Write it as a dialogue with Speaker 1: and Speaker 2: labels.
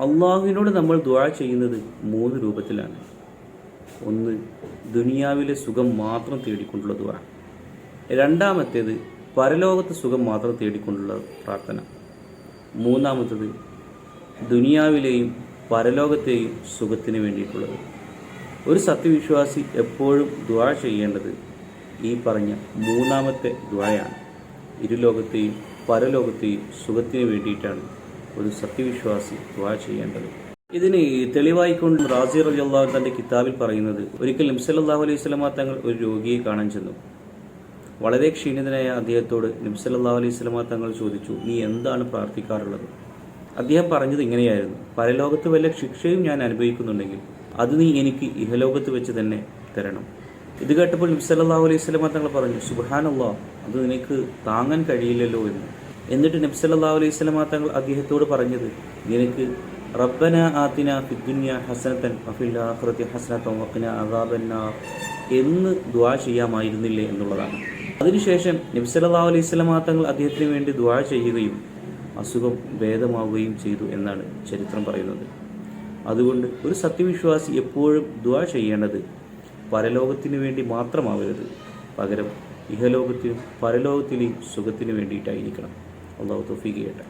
Speaker 1: അള്ളാഹുവിനോട് നമ്മൾ ദുആ ചെയ്യുന്നത് മൂന്ന് രൂപത്തിലാണ്. ഒന്ന് ദുനിയാവിലെ സുഖം മാത്രം തേടിക്കൊണ്ടുള്ള ദുആ. രണ്ടാമത്തേത് പരലോകത്തെ സുഖം മാത്രം തേടിക്കൊണ്ടുള്ള പ്രാർത്ഥന. മൂന്നാമത്തേത് ദുനിയാവിലെയും പരലോകത്തെയും സുഖത്തിന് വേണ്ടിയിട്ടുള്ളത്. ഒരു സത്യവിശ്വാസി എപ്പോഴും ദുആ ചെയ്യേണ്ടത് ഈ പറഞ്ഞ മൂന്നാമത്തെ ദുആയാണ്. ഇരുലോകത്തെയും പരലോകത്തെയും സുഖത്തിന് വേണ്ടിയിട്ടാണ്. ഒരു സത്യവിശ്വാസി ദ്വാ ചെയ്യേണ്ടത്. ഇതിന് തെളിവായിക്കൊണ്ട് റാസി റലി അള്ളാഹു തന്റെ കിതാബിൽ പറയുന്നത് ഒരിക്കൽ നബ്സല്ലാഹു അലൈഹി സ്വലമ തങ്ങൾ ഒരു രോഗിയെ കാണാൻ ചെന്നു. വളരെ ക്ഷീണിതനായ അദ്ദേഹത്തോട് നബ്സല്ലാഹു അലൈഹി സ്വലമ തങ്ങൾ ചോദിച്ചു നീ എന്താണ് പ്രാർത്ഥിക്കാറുള്ളത്? അദ്ദേഹം പറഞ്ഞത് ഇങ്ങനെയായിരുന്നു പരലോകത്ത് വല്ല ശിക്ഷയും ഞാൻ അനുഭവിക്കുന്നുണ്ടെങ്കിൽ അത് നീ എനിക്ക് ഇഹലോകത്ത് വെച്ച് തന്നെ തരണം. ഇത് കേട്ടപ്പോൾ നബ്സല്ലാഹു അലൈഹി സ്വലമ തങ്ങൾ പറഞ്ഞു സുബാനല്ലാ അത് നിനക്ക് താങ്ങാൻ കഴിയില്ലല്ലോ എന്ന്. എന്നിട്ട് നബ്സല്ലാഹു അലൈഹി സ്വലമ തങ്ങൾ അദ്ദേഹത്തോട് പറഞ്ഞത് നിനക്ക് റബ്ബന ആത്തിന ഫിദ്ദുന്യ ഹസനത്തൻ വഫിൽ ആഖിറതി ഹസനത്തൻ അദാബന്ന അദാബന്നാർ എന്ന് ദ്വാ ചെയ്യാമായിരുന്നില്ലേ എന്നുള്ളതാണ്. അതിനുശേഷം നബി സല്ലല്ലാഹു അലൈഹി വസല്ലമ തങ്ങൾ അദ്ദേഹത്തിന് വേണ്ടി ദ്വാ ചെയ്യുകയും അസുഖം ഭേദമാവുകയും ചെയ്തു എന്നാണ് ചരിത്രം പറയുന്നത്. അതുകൊണ്ട് ഒരു സത്യവിശ്വാസി എപ്പോഴും ദ്വാ ചെയ്യേണ്ടത് പരലോകത്തിന് വേണ്ടി മാത്രമാവരുത്. പകരം ഇഹലോകത്തിനും പരലോകത്തിലെയും സുഖത്തിനു വേണ്ടിയിട്ടായിരിക്കണം. അള്ളാഹു തൊഫീക്ക് ചെയ്യട്ടെ.